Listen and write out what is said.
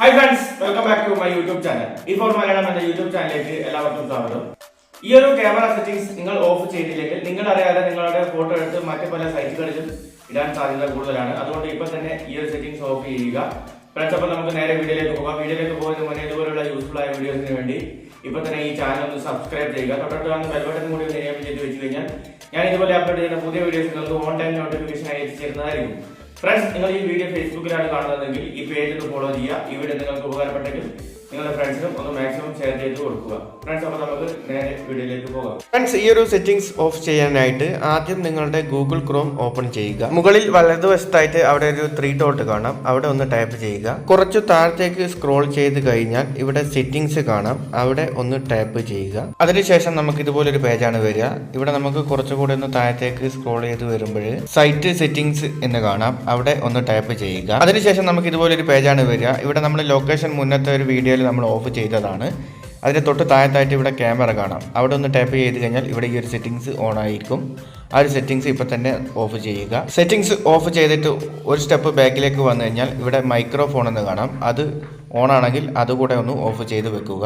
Hi friends welcome back to my YouTube channel ഈ four Malayalam എന്ന YouTube ചാനലിലേക്ക് എല്ലാവർക്കും സ്വാഗതം. ഈ ഒരു ക്യാമറ സെറ്റിംഗ്സ് നിങ്ങൾ ഓഫ് ചെയ്തില്ലെങ്കിൽ നിങ്ങൾ അറിയാതെ നിങ്ങളുടെ ഫോട്ടോ എടുത്ത് മറ്റു പല സൈറ്റുകളിലും ഇടാൻ സാധ്യത കൂടുതലാണ്. അതുകൊണ്ട് ഇപ്പൊ തന്നെ ഈ ഒരു സെറ്റിംഗ്സ് ഓഫ് ചെയ്യുക. ഫ്രണ്ട്സ് അപ്പോൾ നമുക്ക് നേരെ വീഡിയോയിലേക്ക് പോകാം. വീഡിയോയിലേക്ക് പോകുന്നതിന് മുന്നേ ഇതുപോലുള്ള യൂസ്ഫുൾ ആയ വീഡിയോസിന് വേണ്ടി ഇപ്പൊ തന്നെ ഈ ചാനൽ ഒന്ന് സബ്സ്ക്രൈബ് ചെയ്യുക. തൊട്ടടുത്ത് വന്ന് ബെൽബട്ടൺ കൂടി ഒന്ന് ചെയ്ത് വെച്ച് കഴിഞ്ഞാൽ ഞാൻ ഇതുപോലെ അപ്ലോഡ് ചെയ്യുന്ന പുതിയ വീഡിയോസ് നിങ്ങൾക്ക് ഓൺലൈൻ നോട്ടിഫിക്കേഷൻ ആയി എത്തിച്ചേരുന്നതായിരിക്കും. ഫ്രണ്ട്സ് നിങ്ങൾ ഈ വീഡിയോ ഫേസ്ബുക്കിലാണ് കാണുന്നതെങ്കിൽ ഈ പേജ് ഒന്ന് ഫോളോ ചെയ്യുക. ഈ വീഡിയോ നിങ്ങൾക്ക് ഉപകാരപ്പെട്ടെങ്കിൽ നിങ്ങളുടെ ഒന്ന് മാക്സിമം ഷെയർ കൊടുക്കുക. ഫ്രണ്ട്സ് അപ്പോൾ നമുക്ക് നേരെ വീഡിയോയിലേക്ക് പോകാം. ഫ്രണ്ട്സ് ഈ ഒരു സെറ്റിംഗ്സ് ഓഫ് ചെയ്യാനായിട്ട് ആദ്യം നിങ്ങളുടെ ഗൂഗിൾ ക്രോം ഓപ്പൺ ചെയ്യുക. മുകളിൽ വലതുവശത്തായിട്ട് അവിടെ ഒരു ത്രീ ഡോട്ട് കാണാം. അവിടെ ഒന്ന് ടൈപ്പ് ചെയ്യുക. കുറച്ച് താഴത്തേക്ക് സ്ക്രോൾ ചെയ്ത് കഴിഞ്ഞാൽ ഇവിടെ സെറ്റിംഗ്സ് കാണാം. അവിടെ ഒന്ന് ടൈപ്പ് ചെയ്യുക. അതിനുശേഷം നമുക്ക് ഇതുപോലൊരു പേജാണ് വരിക. ഇവിടെ നമുക്ക് കുറച്ചുകൂടി ഒന്ന് താഴത്തേക്ക് സ്ക്രോൾ ചെയ്ത് വരുമ്പോൾ സൈറ്റ് സെറ്റിംഗ്സ് എന്ന് കാണാം. അവിടെ ഒന്ന് ടൈപ്പ് ചെയ്യുക. അതിനുശേഷം നമുക്ക് ഇതുപോലൊരു പേജാണ് വരിക. ഇവിടെ നമ്മൾ ലൊക്കേഷൻ മുന്നത്തെ ഒരു വീഡിയോയിൽ നമ്മൾ ഓഫ് ചെയ്തതാണ്. അതിന് തൊട്ട് താഴത്തായിട്ട് ഇവിടെ ക്യാമറ കാണാം. അവിടെ ഒന്ന് ടാപ്പ് ചെയ്ത് കഴിഞ്ഞാൽ ഇവിടെ ഈ ഒരു സെറ്റിങ്സ് ഓൺ ആയിരിക്കും. ആ ഒരു സെറ്റിങ്സ് ഇപ്പോൾ തന്നെ ഓഫ് ചെയ്യുക. സെറ്റിങ്സ് ഓഫ് ചെയ്തിട്ട് ഒരു സ്റ്റെപ്പ് ബാക്കിലേക്ക് വന്നു കഴിഞ്ഞാൽ ഇവിടെ മൈക്രോഫോൺ എന്ന് കാണാം. അത് ഓൺ ആണെങ്കിൽ അതുകൂടെ ഒന്ന് ഓഫ് ചെയ്ത് വെക്കുക.